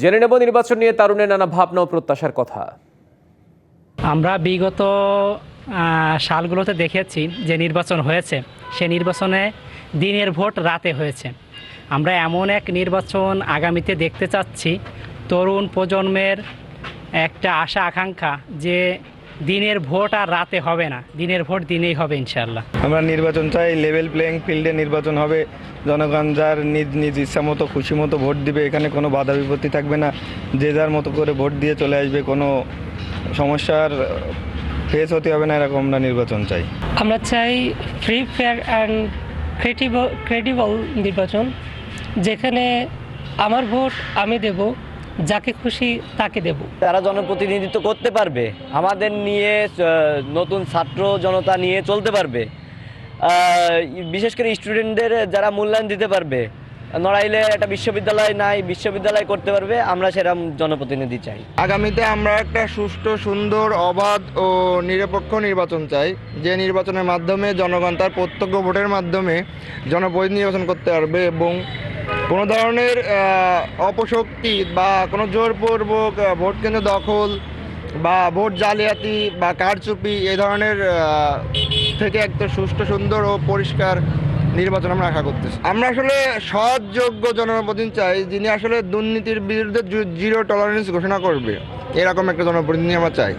জেনে নেব নির্বাচন নিয়ে তারুণের নানা ভাবনা ও প্রত্যাশার কথা। আমরা বিগত সালগুলোতে দেখেছি যে নির্বাচন হয়েছে। সে নির্বাচনে দিনের ভোট রাতে হয়েছে। আমরা এমন এক নির্বাচন আগামীতে দেখতে চাচ্ছি। তরুণ প্রজন্মের একটা আশা, আকাঙ্ক্ষা যে দিনের ভোট আর রাতে হবে না। দিনের ভোট দিনেই হবে ইনশাল্লাহ আমরা নির্বাচন চাই লেভেল প্লেয়িং ফিল্ডে নির্বাচন হবে। জনগণ যার নিজ নিজ ইচ্ছা মতো খুশি মতো ভোট দিবে এখানে কোনো বাধা বিপত্তি থাকবে না। যে যার মতো করে ভোট দিয়ে চলে আসবে কোনো সমস্যার ফেস হতে হবে না এরকম আমরা নির্বাচন চাই। আমরা চাই free fair and credible credible নির্বাচন যেখানে আমার ভোট আমি দেব যাকে খুশি তাকে দেব। তারা জনপ্রতিনিধিত্ব করতে পারবে। আমাদের নিয়ে নতুন ছাত্র জনতা নিয়ে চলতে পারবে। বিশেষ করে স্টুডেন্টদের যারা মূল্যায়ন দিতে পারবে। নড়াইলে একটা বিশ্ববিদ্যালয় নাই বিশ্ববিদ্যালয় করতে পারবে আমরা সেরকম জনপ্রতিনিধি চাই। আগামীতে আমরা একটা সুষ্ঠু সুন্দর অবাধ ও নিরপেক্ষ নির্বাচন চাই। যে নির্বাচনের মাধ্যমে জনগণ তার প্রত্যক্ষ ভোটের মাধ্যমে জনপ্রতিনিধি নির্বাচন করতে পারবে এবং কোনো ধরনের অপশক্তি বা কোনো জোরপূর্বক ভোট কেন্দ্র দখল বা ভোট জালিয়াতি বা কারচুপি এই ধরনের থেকে একটা সুষ্ঠু, সুন্দর ও পরিষ্কার নির্বাচন আমরা আশা করতেছি। আমরা আসলে সৎ, যোগ্য জনপ্রতিনিধি চাই যিনি আসলে দুর্নীতির বিরুদ্ধে জিরো টলারেন্স ঘোষণা করবে। এরকম একটা জনপ্রতিনিধি আমরা চাই।